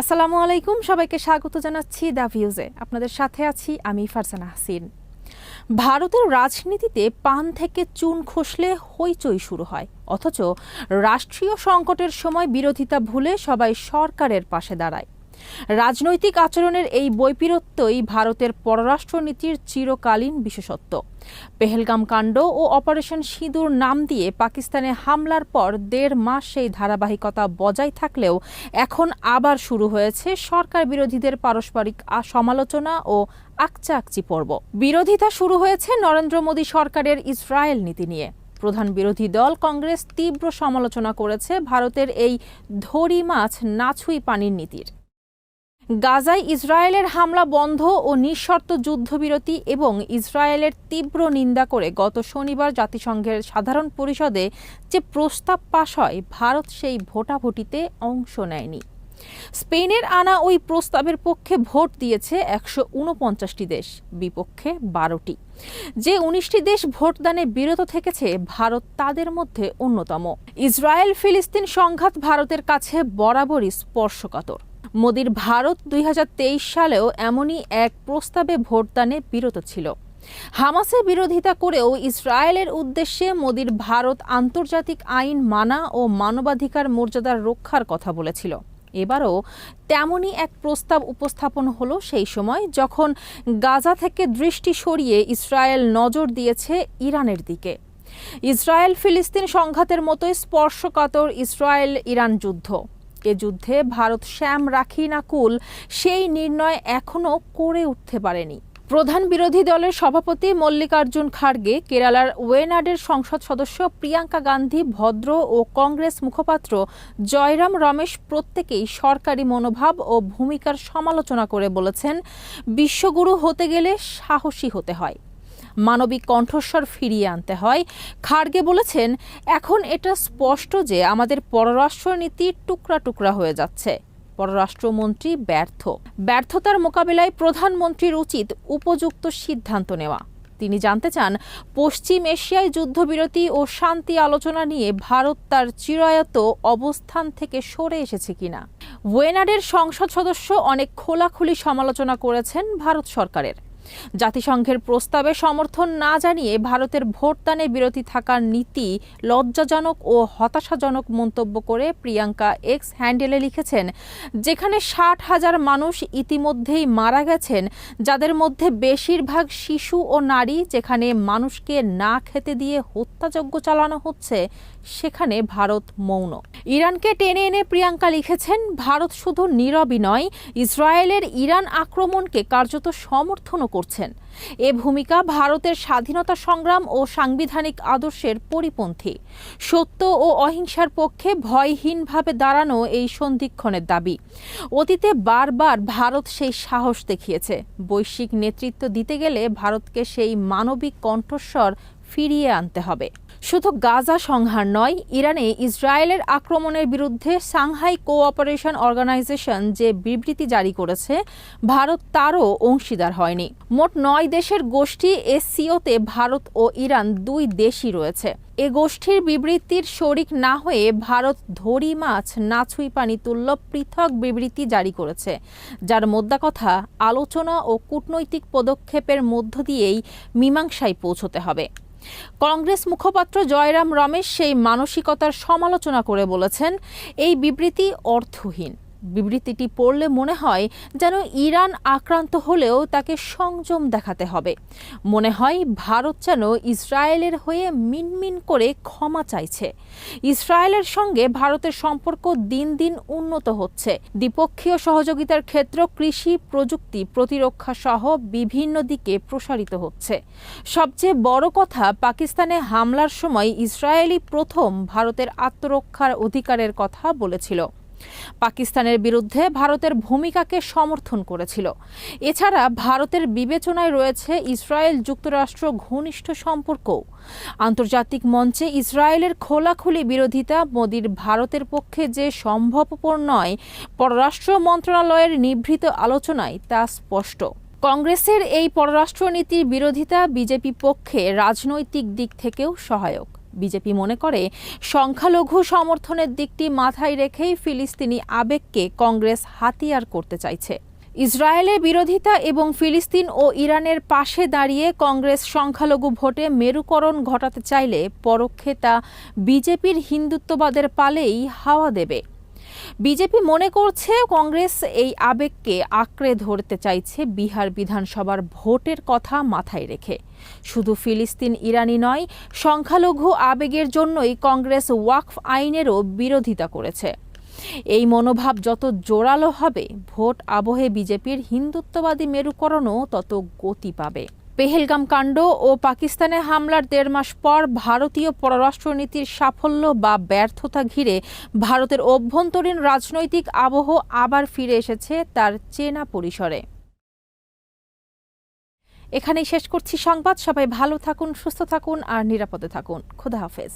আসসালামু আলাইকুম, সবাইকে স্বাগত জানাচ্ছি দ্য ভিউজে। আপনাদের সাথে আছি আমি ফারসানা হাসিন। ভারতের রাজনীতিতে পান থেকে চুন খসলে হইচই শুরু হয়। অথচ রাষ্ট্রীয় সংকটের সময় বিরোধিতা ভুলে সবাই সরকারের পাশে দাঁড়ায়। রাজনৈতিক আচরণের এই বৈপরীত্যই ভারতের পররাষ্ট্রনীতির চিরকালীন বিশেষত্ব। পেহেলগাম কাণ্ড ও অপারেশন সিঁদুর নাম দিয়ে পাকিস্তানে হামলার পর দেড় মাস সেই ধারাবাহিকতা বজায় থাকলেও এখন আবার শুরু হয়েছে সরকার বিরোধীদের পারস্পরিক সমালোচনা ও আকচাকচি পর্ব। বিরোধিতা শুরু হয়েছে নরেন্দ্র মোদী সরকারের ইসরায়েল নীতি নিয়ে। প্রধান বিরোধী দল কংগ্রেস তীব্র সমালোচনা করেছে ভারতের এই ধরি মাছ নাছুই পানির নীতির। গাজায় ইসরায়েলের হামলা বন্ধ ও নিঃশর্ত যুদ্ধবিরতি এবং ইসরায়েলের তীব্র নিন্দা করে গত শনিবার জাতিসংঘের সাধারণ পরিষদে যে প্রস্তাব পাশ হয়, ভারত সেই ভোটাভুটিতে অংশ নেয়নি। স্পেনের আনা ওই প্রস্তাবের পক্ষে ভোট দিয়েছে একশো উনপঞ্চাশটি দেশ, বিপক্ষে বারোটি। যে উনিশটি দেশ ভোটদানে বিরত থেকেছে, ভারত তাদের মধ্যে অন্যতম। ইসরায়েল ফিলিস্তিন সংঘাত ভারতের কাছে বরাবরই স্পর্শকাতর। মোদির ভারত দুই হাজার তেইশ সালেও এমনই এক প্রস্তাবে ভোটদানে বিরত ছিল। হামাসের বিরোধিতা করেও ইসরায়েলের উদ্দেশ্যে মোদির ভারত আন্তর্জাতিক আইন মানা ও মানবাধিকার মর্যাদার রক্ষার কথা বলেছিল। এবারও তেমনই এক প্রস্তাব উপস্থাপন হলো সেই সময়, যখন গাজা থেকে দৃষ্টি সরিয়ে ইসরায়েল নজর দিয়েছে ইরানের দিকে। ইসরায়েল ফিলিস্তিন সংঘাতের মতোই স্পর্শকাতর ইসরায়েল ইরান যুদ্ধ। এ যুদ্ধে ভারত শ্যাম রাখি না কুল, সেই নির্ণয় এখনও করে উঠতে পারেনি। প্রধান বিরোধী দলের সভাপতি মল্লিকার্জুন খাড়গে কেরালার ওয়েনাডের সংসদ সদস্য প্রিয়াঙ্কা গান্ধী, ভদ্র ও কংগ্রেস মুখপাত্র জয়রাম রমেশ প্রত্যেকেই সরকারি মনোভাব ও ভূমিকার সমালোচনা করে বলেছেন, বিশ্বগুরু হতে গেলে সাহসী হতে হয়। মানবিক কণ্ঠস্বর ফিরিয়ে আনতে হয়। খাড়গে বলেছেন, এখন এটা স্পষ্ট যে আমাদের পররাষ্ট্রনীতি টুকরা টুকরা হয়ে যাচ্ছে। পররাষ্ট্রমন্ত্রী ব্যর্থ। ব্যর্থতার মোকাবিলায় প্রধানমন্ত্রীর উচিত উপযুক্ত সিদ্ধান্ত নেওয়া। তিনি জানতে চান, পশ্চিম এশিয়ায় যুদ্ধবিরতি ও শান্তি আলোচনা নিয়ে ভারত তার চিরায়ত অবস্থান থেকে সরে এসেছে কিনা। ওয়েনাডের সংসদ সদস্য অনেক খোলাখুলি সমালোচনা করেছেন ভারত সরকারের। জাতিসংঘের প্রস্তাবে সমর্থন না জানিয়ে ভারতের ভোটদানে বিরতি থাকার নীতি লজ্জাজনক ও হতাশাজনক মন্তব্য করে প্রিয়াঙ্কা এক্স হ্যান্ডেলে লিখেছেন, যেখানে ষাট হাজার মানুষ ইতিমধ্যেই মারা গেছেন, যাদের মধ্যে বেশিরভাগ শিশু ও নারী, যেখানে মানুষকে না খেতে দিয়ে হত্যাযজ্ঞ চালানো হচ্ছে সেখানে ভারত মৌন। ইরানকে টেনে এনে প্রিয়াঙ্কা লিখেছেন, ভারত শুধু নীরবই নয়, ইসরায়েলের ইরান আক্রমণকে কার্যত সমর্থনও করছেন। এ ভূমিকা ভারতের স্বাধীনতা সংগ্রাম ও সাংবিধানিক আদর্শের পরিপন্থী। সত্য ও অহিংসার পক্ষে ভয়হীনভাবে দাঁড়ানো এই সন্ধিক্ষণের দাবি। অতীতে বারবার ভারত সেই সাহস দেখিয়েছে। বৈশ্বিক নেতৃত্ব দিতে গেলে ভারতকে সেই মানবিক কণ্ঠস্বর ফিরিয়ে আনতে হবে। শুধু গাজা সংহার নয়, ইরানে ইসরায়েলের আক্রমণের বিরুদ্ধে সাংহাই কোঅপারেশন অর্গানাইজেশন যে বিবৃতি জারি করেছে, ভারত তারও অংশীদার হয়নি। মোট নয় দেশের গোষ্ঠী এসসিওতে ভারত ও ইরান দুই দেশই রয়েছে। এ গোষ্ঠীর বিবৃতির শরিক না হয়ে ভারত ধরি মাছ নাছুই পানি তুল্য পৃথক বিবৃতি জারি করেছে, যার মোদ্দা কথা আলোচনা ও কূটনৈতিক পদক্ষেপের মধ্য দিয়েই মীমাংসায় পৌঁছতে হবে। কংগ্রেস মুখপাত্র জয়রাম রমেশ সেই মানসিকতার সমালোচনা করে বলেছেন, এই বিবৃতি অর্থহীন। বিবৃতিটি পড়লে মনে হয় যেন ইরান আক্রান্ত হলেও তাকে সংযম দেখাতে হবে। মনে হয় ভারত যেন ইসরায়েলের হয়ে মিনমিন করে ক্ষমা চাইছে। ইসরায়েলের সঙ্গে ভারতের সম্পর্ক দিন দিন উন্নত হচ্ছে। দ্বিপক্ষীয় সহযোগিতার ক্ষেত্র কৃষি প্রযুক্তি প্রতিরক্ষা সহ বিভিন্ন দিকে প্রসারিত হচ্ছে। সবচেয়ে বড় কথা, পাকিস্তানে হামলার সময় ইসরায়েলি প্রথম ভারতের আত্মরক্ষার অধিকারের কথা বলেছিল। পাকিস্তানের বিরুদ্ধে ভারতের ভূমিকাকে সমর্থন করেছিল। এছাড়া ভারতের বিবেচনায় রয়েছে ইসরায়েল যুক্তরাষ্ট্র ঘনিষ্ঠ সম্পর্ক আন্তর্জাতিক মঞ্চে ইসরায়েলের খোলাখুলি বিরোধিতা মোদির ভারতের পক্ষে যে সম্ভবপর নয়, পররাষ্ট্র মন্ত্রণালয়ের নিভৃত আলোচনায় তা স্পষ্ট। কংগ্রেসের এই পররাষ্ট্রনীতির বিরোধিতা বিজেপি পক্ষে রাজনৈতিক দিক থেকেও সহায়ক। বিজেপি মনে করে, সংখ্যালঘু সমর্থনের দিকটি মাথায় রেখেই ফিলিস্তিনি আবেগকে কংগ্রেস হাতিয়ার করতে চাইছে। ইসরায়েলের বিরোধিতা এবং ফিলিস্তিন ও ইরানের পাশে দাঁড়িয়ে কংগ্রেস সংখ্যালঘু ভোটে মেরুকরণ ঘটাতে চাইলে পরোক্ষে তা বিজেপির হিন্দুত্ববাদের পালেই হাওয়া দেবে। বিজেপি মনে করছে কংগ্রেস এই আবেগকে আঁকড়ে ধরতে চাইছে বিহার বিধানসভার ভোটের কথা মাথায় রেখে। শুধু ফিলিস্তিন ইরানি নয়, সংখ্যালঘু আবেগের জন্যই কংগ্রেস ওয়াকফ আইনেরও বিরোধিতা করেছে। এই মনোভাব যত জোরালো হবে, ভোট আবহে বিজেপির হিন্দুত্ববাদী মেরুকরণও তত গতি পাবে। পেহেলগাম কাণ্ড ও পাকিস্তানে হামলার দেড় মাস পর ভারতীয় পররাষ্ট্রনীতির সাফল্য বা ব্যর্থতা ঘিরে ভারতের অভ্যন্তরীণ রাজনৈতিক আবহ আবার ফিরে এসেছে তার চেনা পরিসরে। এখানেই শেষ করছি সংবাদ। সবাই ভালো থাকুন, সুস্থ থাকুন আর নিরাপদে থাকুন। খুদা হাফেজ।